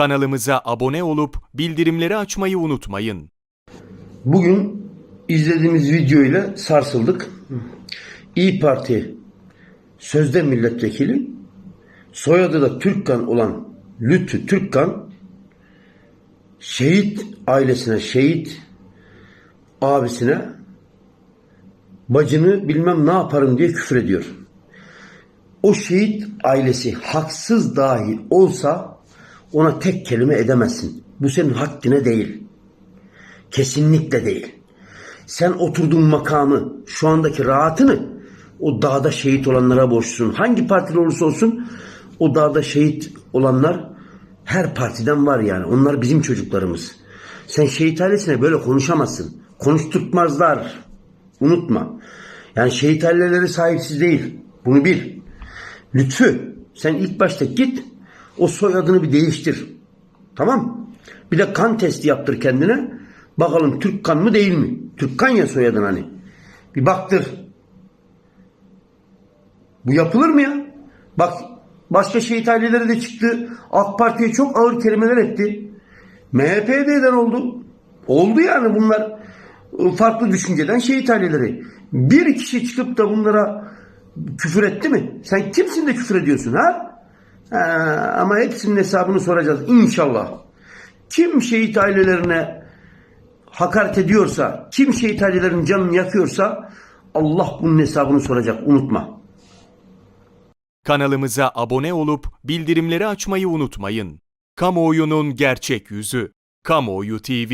Kanalımıza abone olup bildirimleri açmayı unutmayın. Bugün izlediğimiz video ile sarsıldık. İyi Parti sözde milletvekili, soyadı da Türkkan olan Lütfü Türkkan, şehit ailesine, şehit abisine bacını bilmem ne yaparım diye küfür ediyor. O şehit ailesi haksız dahi olsa ona tek kelime edemezsin. Bu senin hakkine değil. Kesinlikle değil. Sen oturduğun makamı, şu andaki rahatını o dağda şehit olanlara borçlusun. Hangi partili olursa olsun o dağda şehit olanlar her partiden var yani. Onlar bizim çocuklarımız. Sen şehit ailesine böyle konuşamazsın. Konuşturtmazlar. Unutma. Yani şehit aileleri sahipsiz değil. Bunu bil. Lütfü sen ilk başta git o soyadını bir değiştir. Tamam Bir de kan testi yaptır kendine. Bakalım Türk kan mı değil mi? Türk kan ya soyadın hani. Bir baktır. Bu yapılır mı ya? Bak başka şehit aileleri de çıktı. AK Parti'ye çok ağır kelimeler etti. MHP'ye de eden oldu. Oldu yani bunlar farklı düşünceden şehit aileleri. Bir kişi çıkıp da bunlara küfür etti mi? Sen kimsin de küfür ediyorsun ha? Ha ama hepsinin hesabını soracağız inşallah. Kim şehit ailelerine hakaret ediyorsa, kim şehit ailelerinin canını yakıyorsa Allah bunun hesabını soracak unutma. Kanalımıza abone olup bildirimleri açmayı unutmayın. Kamuoyunun gerçek yüzü. Kamuoyu TV